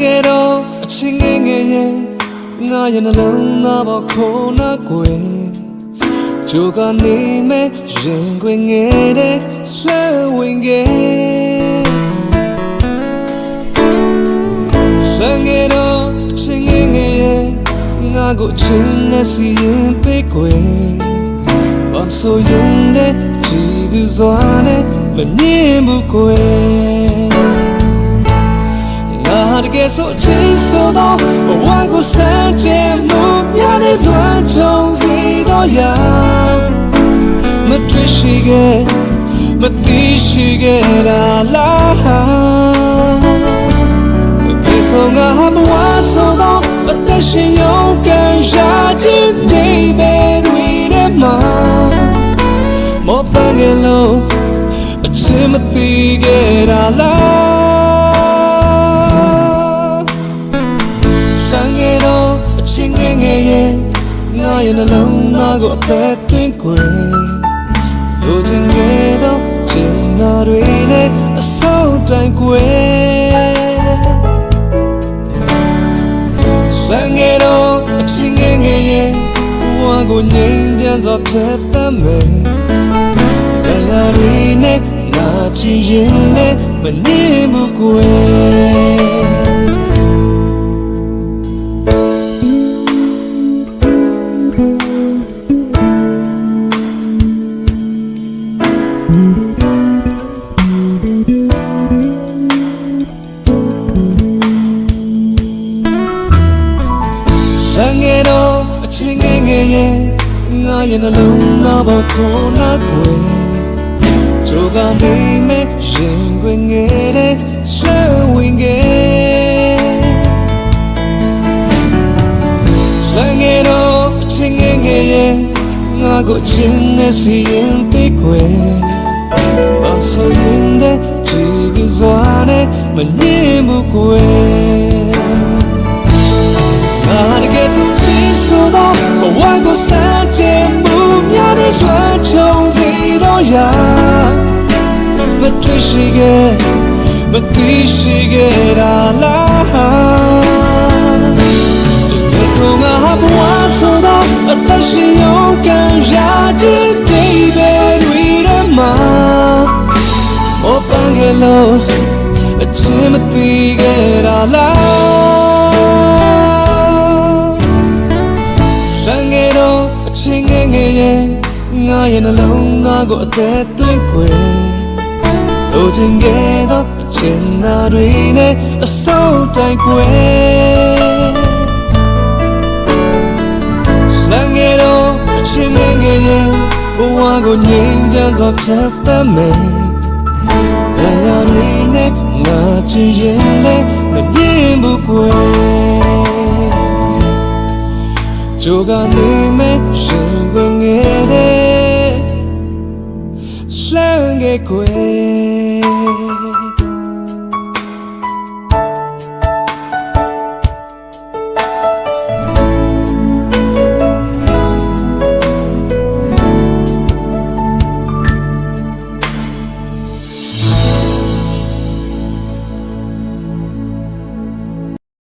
ငယ်တော့အချင်းငယ်ငယ်ရဲ့ငါရဲ့နှလုံးသားပေါ်ခုနာကွယ်ကြိုကနေမဲ့ရင်ခွင်ငယ်တဲ့လှမ်းဝင်ငယ်လငယ်တော့အချင်းငယ်ငယ်ရဲ့ငါကိုအချင်းနဲ့စီရင်ပေးကွယ်ဘာဆိုရင်တဲ့ကြည်ဘူးစွာနဲ့မငြင်းဘူးကွယ်ငါ တကယ်ဆိုအချင်းဆိုတော့ဘဝကိုစမ်းကြည့်မှုများတဲ့လွမ်းချုံစီတော့ရမတွေ့ရှိခဲ့မသိရှိခဲ့တာလားတကယ်ဆိုငါဘဝဆိုတော့အသက်ရှင်ရုံးကန်ရခြင်းတိမ်ပဲတွေနဲ့မှာမောပန်းကလေးအချင်းမသိခဲ့တာလား ကိုအသက်သွင်းခွေလိုချင်ခဲ့တော့ချင်နာတွေနဲ့အဆုံးတိုင်းခွေတန်ငယ်တော့အချင်းငယ်ငယ်ရဲ့ဘဝကိုငြိမ်းချမ်းစွာဖြတ်သန်းမယ်တရားတွေနဲ့ငါချင်ရင်နဲ့မနေဘူးကွယ် ရငယ်တော့အချင်းငယ်ငယ်ရဲ့ငါရဲ့နှလုံးသားပေါ်ခုနာကွယ်ကြိုကနေမဲ့ရင်ခွင်ငယ်တဲ့ရှမ်းဝင်ငယ်ရငယ်တော့အချင်းငယ်ငယ်ရဲ့ငါကိုအချင်းနဲ့စီရင်ပေးခွယ်ဘာဆိုရင်တဲ့ကြည်ပြီးစွာနဲ့မငြင်းဘူးကွယ် ရမတွေ့ရှိခဲ့မသိရှိခဲ့တာလားတကယ်ဆိုငါဘဝဆိုတော့အသက်ရှင်ရုံးကန်ရခြင်းတိမ်ပဲတွေထဲမှာမောပန်းကလေးအချင်းမသိခဲ့တာလားရငယ်တော့အချင်းငယ်ငယ်ရဲ့ ငါရဲ့နှလုံးသားကိုအသက်သွင်းခွေလိုချင်ခဲ့တော့အချင်းနာတွေနဲ့အဆုံးတိုင်းခွေရငယ်တော့အချင်းငယ်ငယ်ရဲ့ဘဝကိုငြိမ်းချမ်းစွာဖြတ်သန်းမယ်တရားတွေနဲ့ငါချင်ရင်လည်းမမြင်ဘူးကွယ်ကြိုကနေမဲ့ရှင်ခွင်ငယ်တဲ့ လှမ်းခဲ့ကွယ်